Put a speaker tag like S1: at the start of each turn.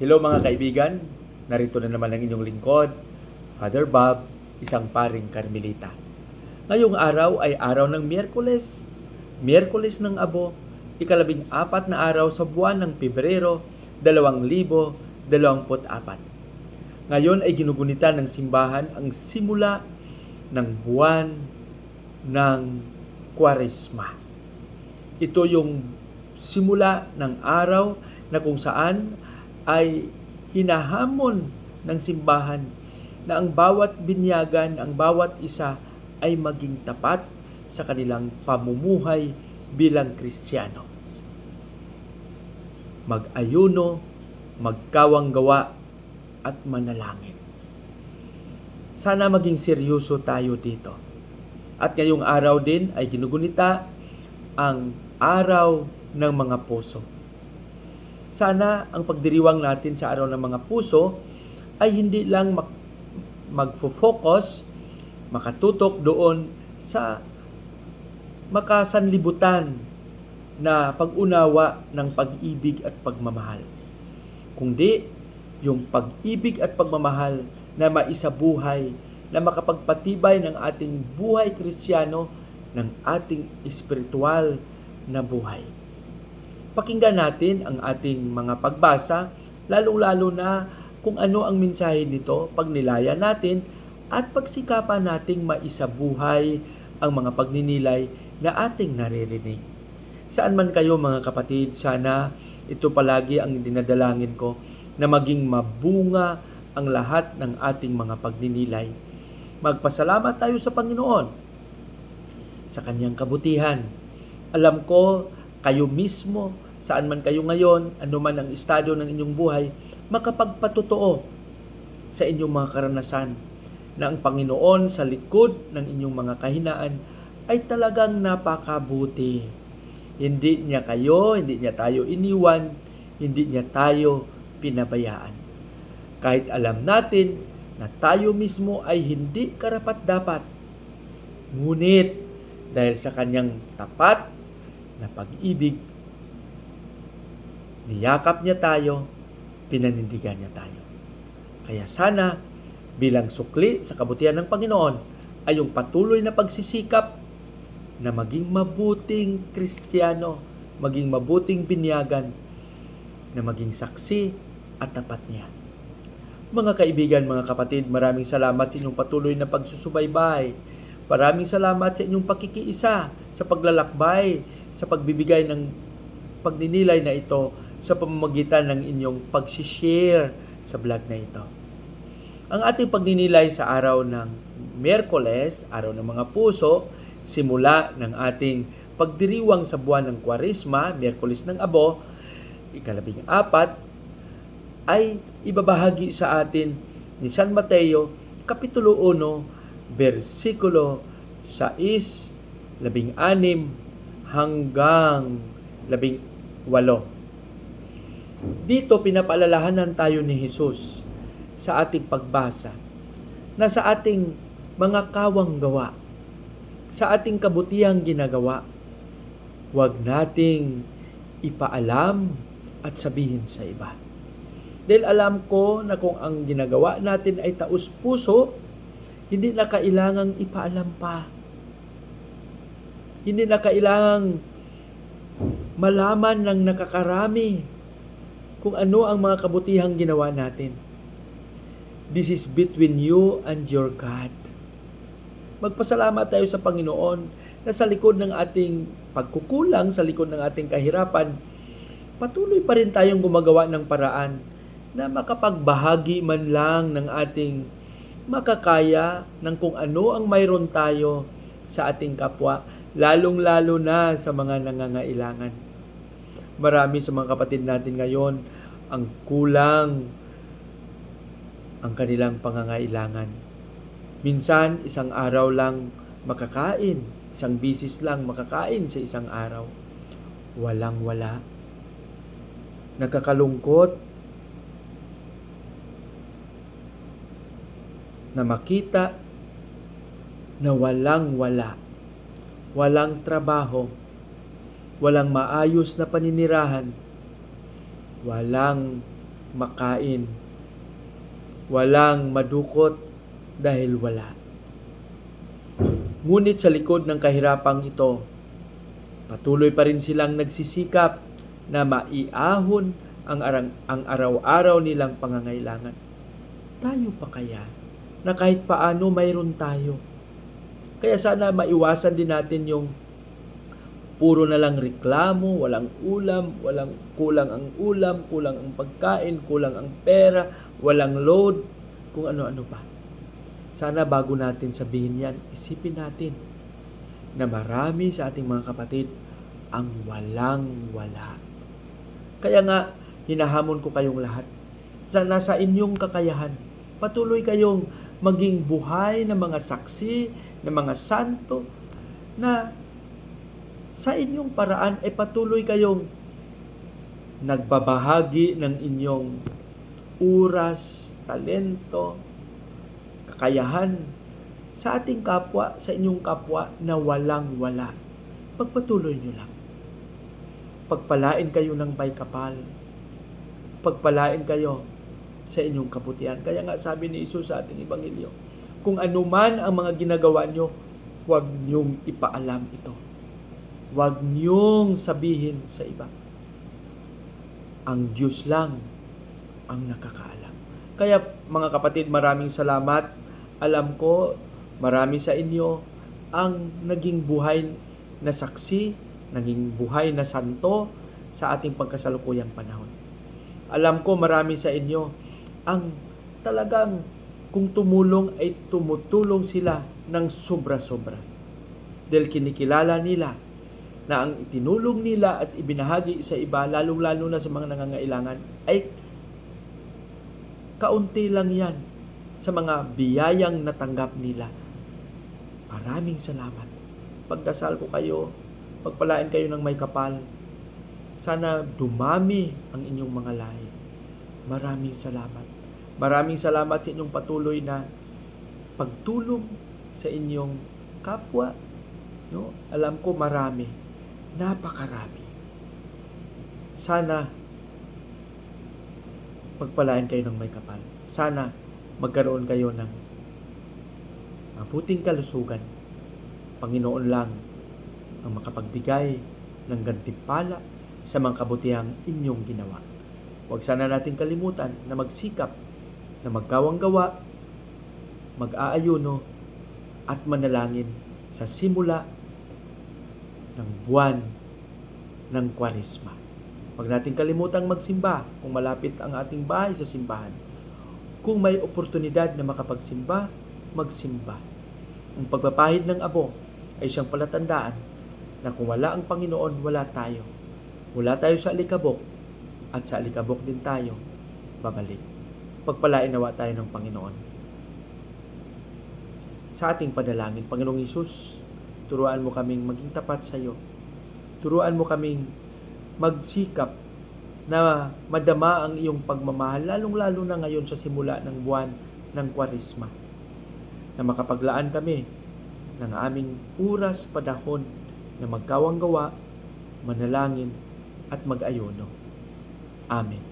S1: Hello mga kaibigan, narito na naman ang inyong lingkod, Father Bob, isang paring Karmelita. Ngayong araw ay araw ng Miyerkules, Miyerkules ng Abo, ikalabing apat na araw sa buwan ng Pebrero, 2024. Ngayon ay ginugunita ng simbahan ang simula ng buwan ng Kwaresma. Ito yung simula ng araw na kung saan ay hinahamon ng simbahan na ang bawat binyagan, ang bawat isa ay maging tapat sa kanilang pamumuhay bilang Kristiyano. Mag-ayuno, magkawang gawa, at manalangin. Sana maging seryoso tayo dito. At ngayong araw din ay ginugunita ang araw ng mga puso. Sana ang pagdiriwang natin sa araw ng mga puso ay hindi lang mag- magfo-focus, makatutok doon sa makasanlibutan na pag-unawa ng pag-ibig at pagmamahal. Kundi yung pag-ibig at pagmamahal na maisabuhay, na makapagpatibay ng ating buhay kristyano, ng ating espiritual na buhay. Pakinggan natin ang ating mga pagbasa, lalong-lalo na kung ano ang mensahe nito, pagnilaya natin at pagsikapan nating maisabuhay ang mga pagninilay na ating naririnig. Saan man kayo mga kapatid, sana ito palagi ang dinadalangin ko na maging mabunga ang lahat ng ating mga pagninilay. Magpasalamat tayo sa Panginoon sa kanyang kabutihan. Alam ko, kayo mismo, saan man kayo ngayon, anuman ang estado ng inyong buhay, makapagpatotoo sa inyong mga karanasan na ang Panginoon sa likod ng inyong mga kahinaan ay talagang napakabuti. Hindi niya kayo, hindi niya tayo iniwan, hindi niya tayo pinabayaan. Kahit alam natin na tayo mismo ay hindi karapat-dapat. Ngunit dahil sa kanyang tapat na pag-ibig, niyakap niya tayo, pinanindigan niya tayo. Kaya sana bilang sukli sa kabutihan ng Panginoon ay yung patuloy na pagsisikap na maging mabuting Kristiyano, maging mabuting binyagan, na maging saksi at tapat niya. Mga kaibigan, mga kapatid, maraming salamat sa inyong patuloy na pagsusubaybay. Maraming salamat sa inyong pakikiisa sa paglalakbay, sa pagbibigay ng pagninilay na ito sa pamamagitan ng inyong pagsishare sa vlog na ito. Ang ating pagninilay sa araw ng Miyerkules, araw ng mga puso, simula ng ating pagdiriwang sa buwan ng Kwaresma, Miyerkules ng Abo, ikalabing apat, ay ibabahagi sa atin ni San Mateo, Kapitulo 1, versikulo 6, labing anim, hanggang labing walo. Dito pinapaalalahanan tayo ni Jesus sa ating pagbasa na sa ating mga kawang gawa, sa ating kabutihang ginagawa, huwag nating ipaalam at sabihin sa iba. Dahil alam ko na kung ang ginagawa natin ay taus puso, hindi na kailangang ipaalam pa. Hindi na kailangang malaman ng nakakarami kung ano ang mga kabutihang ginawa natin. This is between you and your God. Magpasalamat tayo sa Panginoon na sa likod ng ating pagkukulang, sa likod ng ating kahirapan, patuloy pa rin tayong gumagawa ng paraan na makapagbahagi man lang ng ating makakaya ng kung ano ang mayroon tayo sa ating kapwa, lalong-lalo na sa mga nangangailangan. Marami sa mga kapatid natin ngayon ang kulang ang kanilang pangangailangan. Minsan, isang araw lang makakain, isang bisis lang makakain sa isang araw. Walang wala. Nakakalungkot na makita na walang wala, walang trabaho, walang maayos na paninirahan, walang makain. Walang madukot dahil wala. Ngunit sa likod ng kahirapang ito, patuloy pa rin silang nagsisikap na maiahon ang, arang, ang araw-araw nilang pangangailangan. Tayo pa kaya na kahit paano mayroon tayo. Kaya sana maiwasan din natin yung puro na lang reklamo, walang ulam, walang kulang ang ulam, kulang ang pagkain, kulang ang pera, walang load, kung ano-ano pa. Sana bago natin sabihin yan, isipin natin na marami sa ating mga kapatid ang walang wala. Kaya nga, hinahamon ko kayong lahat. Sa nasa inyong kakayahan, patuloy kayong maging buhay ng mga saksi, ng mga santo, na sa inyong paraan ay patuloy kayong nagbabahagi ng inyong oras, talento, kakayahan sa ating kapwa, sa inyong kapwa na walang wala. Pagpatuloy nyo lang. Pagpalain kayo ng may kapal. Pagpalain kayo sa inyong kabutihan. Kaya nga sabi ni Isus sa ating Ebanghelyo, kung anuman ang mga ginagawa nyo, huwag nyong ipaalam ito. Huwag nyong sabihin sa iba. Ang Diyos lang ang nakakaalam. Kaya mga kapatid, maraming salamat. Alam ko, marami sa inyo ang naging buhay na saksi, naging buhay na santo sa ating pagkasalukuyang panahon. Alam ko marami sa inyo ang talagang kung tumulong ay tumutulong sila ng sobra-sobra. Dahil kinikilala nila na ang itinulong nila at ibinahagi sa iba, lalong-lalo na sa mga nangangailangan, ay kaunti lang yan sa mga biyayang natanggap nila. Maraming salamat. Pagdasal ko kayo, pagpalain kayo ng may kapal. Sana dumami ang inyong mga lahi. Maraming salamat. Maraming salamat sa inyong patuloy na pagtulong sa inyong kapwa. No? Alam ko marami. Napakarami. Sana pagpalain kayo ng may kapal. Sana magkaroon kayo ng mabuting kalusugan. Panginoon lang ang makapagbigay ng gantimpala sa mga kabutihang inyong ginawa. Huwag sana natin kalimutan na magsikap, na magkawang gawa, mag-aayuno, at manalangin sa simula ng buwan ng Kwaresma. Huwag natin kalimutang magsimba kung malapit ang ating bahay sa simbahan. Kung may oportunidad na makapagsimba, magsimba. Ang pagpapahid ng abo ay siyang palatandaan na kung wala ang Panginoon, wala tayo. Wala tayo sa alikabok at sa alikabok din tayo babalik. Pagpalain nawa tayo ng Panginoon. Sa ating padalangin, Panginoong Isus, turuan mo kaming maging tapat sa iyo. Turuan mo kaming magsikap na madama ang iyong pagmamahal, lalong-lalo na ngayon sa simula ng buwan ng Kwaresma. Na makapaglaan kami ng aming oras padahon na magkawang gawa, manalangin, at mag-ayuno. Amen.